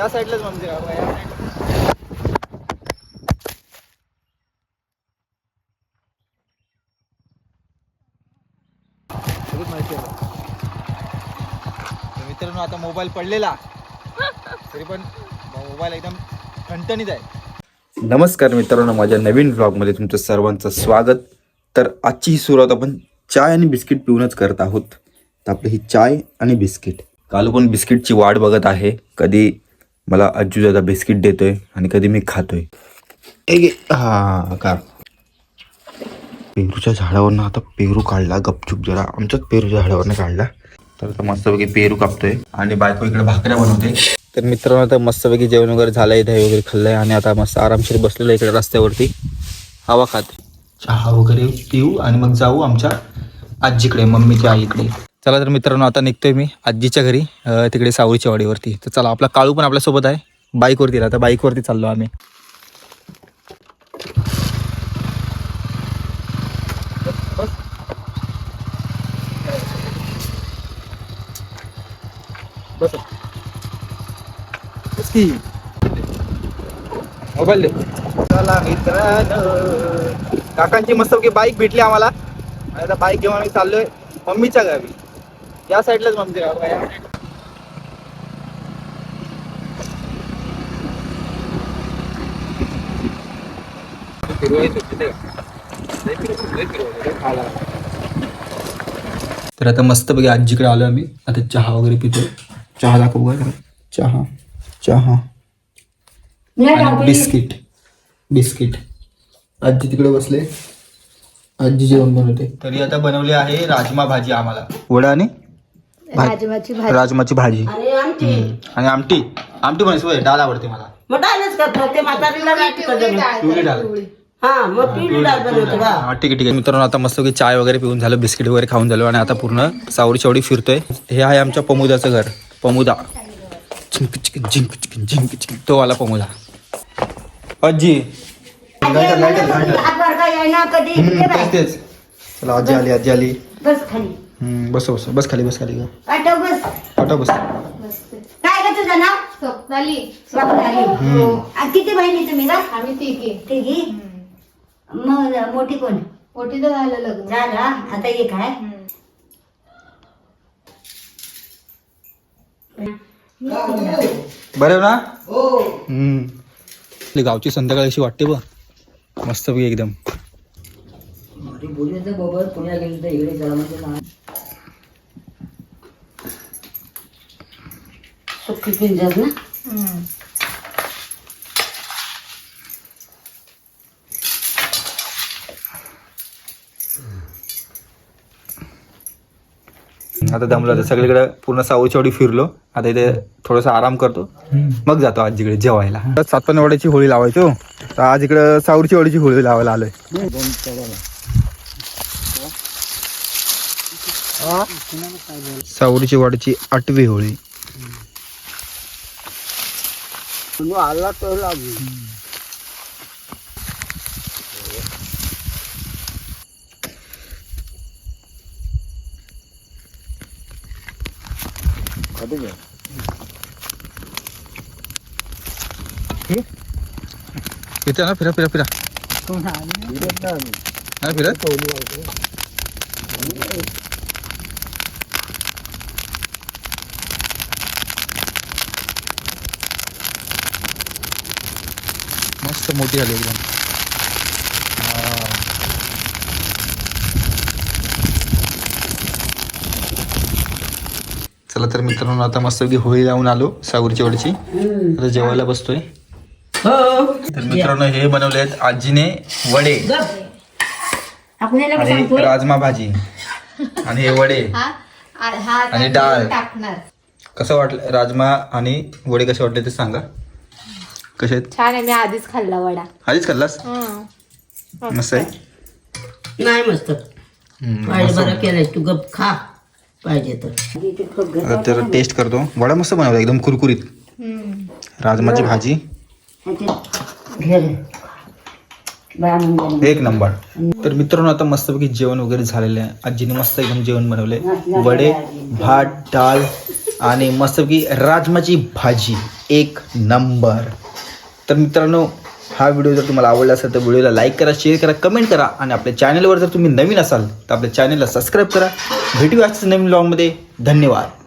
या साईडलाच म्हणजे आहे, या साईडला. माहिती आहे. मित्रांनो आता मोबाईल पडलेला. तरी पण मोबाईल एकदम ठणठणीत आहे. नमस्कार मित्रांनो माझ्या नवीन व्लॉगमध्ये तुमचं सर्वांचं स्वागत. तर आजची ही सुरुवात आपण चाय आणि बिस्किट पिऊनच करत आहोत. तर आपली ही चाय आणि बिस्किट. काल पण बिस्किटची वाट बघत आहे. कधी मला अज्जू दादा बिस्किट देतोय आणि कधी मी खातोय. हा का? पेरूच्या झाडावरनं आता पेरू काढला गपचूप जरा. आमच्याच पेरूच्या झाडावरनं काढला. तर आता मस्तपैकी पेरू कापतोय. आणि बायको इकडे भाकऱ्या बनवते. तर मित्रांनो आता मस्तपैकी जेवण वगैरे झालंय दही वगैरे खाल्लंय आणि आता मस्त आरामशीर बसलेलं इकडे रस्त्यावरती. हवा खाते. चहा वगैरे पिऊ आणि मग जाऊ आमच्या आजीकडे मम्मीच्या आईकडे. चला तर मित्रांनो आता निघतोय मी आजीच्या घरी तिकडे सावळीच्या वाडीवरती. तर चला आपला काळू पण आपल्यासोबत आहे. बाईकवरती आता बाईकवरती चाललो आम्ही. की मोबाईल चला मित्रांनो. काकांची मस्तपैकी बाईक भेटली आम्हाला. आता बाईक घेऊन आम्ही चाललोय मम्मीच्या गावी या साईडलाच गाव आहे, या. तर आता मस्तपैकी आजीकडे आलो आम्ही. आता चहा वगैरे पितो चहा दाखवू का? चहा चहा. आणि बिस्किट बिस्किट. आजी तिकडे बसले. आजी जेवण बनवते. तरी आता बनवले आहे राजमा भाजी आम्हाला. वडा आणि भा- राजमाची भाजी. राजमाची भाजी. आणि आमची आणि आमटी. आमटी पण सोय डाळ आवडते मला. मग डाळच करतो ते म्हातारीला नाही तिखट जमत. पिवळी डाळ. हा मग पिवळी डाळ बनवतो का हा. ठीक आहे ठीक आहे. मित्रांनो आता मस्तपैकी चाय वगैरे पिऊन झालं बिस्किट वगैरे खाऊन झालं आणि आता पूर्ण सावरी चवडी फिरतोय. हे आहे आमच्या पमुदाचं घर. पमुदा. झिंक चिक झिंक चिक झिंक चिक तो आला पमुदा. आजी. काय आहे ना कधी? इकडे बाय. तेच तेच. चला आजी आली आजी आली. बस खाली. बस बस. बस खाली बस खाली ग. आठव बस. पाठव बस. काय का तुझं नाव? स्वप्नाली स्वप्नाली. आ, किती बहिणी तुम्ही का आम्ही तिघी. तिघी? मग मोठी कोण? मोठी तर झालं लग्न. झाला आता एक आहे बरं ना? हम्म. आपली गावची संध्याकाळ अशी वाटते बघ. मस्त एकदम. सुट्टी पिंजर ना? आता दमलो आता सगळीकडे पूर्ण सावळी चवडी फिरलो. आता इथे थोडासा आराम करतो. मग जातो आजीकडे जेवायला. सातपणवाड्याची होळी लावायचो. तर आज इकडं सावरची वाडीची होळी लावायला आलोय. सावरीची वाडीची आठवी होळी. आला तर लागू इथे ना फिरा फिरा फिरा नाही फिरत मस्त मोठी झाली एकदम. चला तर मित्रांनो आता मस्त होळी लावून आलो सागरची वडची आता जेवायला बसतोय. हो. तर मित्रांनो हे बनवले आहेत आजीने वडे. आणि राजमा भाजी. आणि हे वडे. आणि डाळ. कसं वाटलं राजमा आणि वडे कसे वाटले ते सांगा. कसे आहेत? छान आहे मी आधीच खाल्ला वडा. आधीच खाल्लास? हं. मस्त आहे? नाही मस्त. हम्म, पाहिजे मस्त. बरं केलंय. तू गप खा. पाहिजे तर. आता तर टेस्ट करतो. वडा मस्त बनवला एकदम कुरकुरीत. हं. राजमाची भाजी. एक नंबर. तर मित्रांनो आता मस्तपैकी जेवण वगैरे झालेलं आहे. आजीने मस्त एकदम जेवण बनवले. वडे भात डाळ आणि मस्तपैकी राजमाची भाजी. एक नंबर. तर मित्रांनो हा व्हिडिओ जर तुम्हाला आवडला असेल तर व्हिडिओला लाईक करा शेअर करा कमेंट करा आणि आपल्या चॅनलवर जर तुम्ही नवीन असाल तर आपल्या चॅनलला सबस्क्राईब करा. भेटूया आजच्या नवीन ब्लॉगमध्ये धन्यवाद.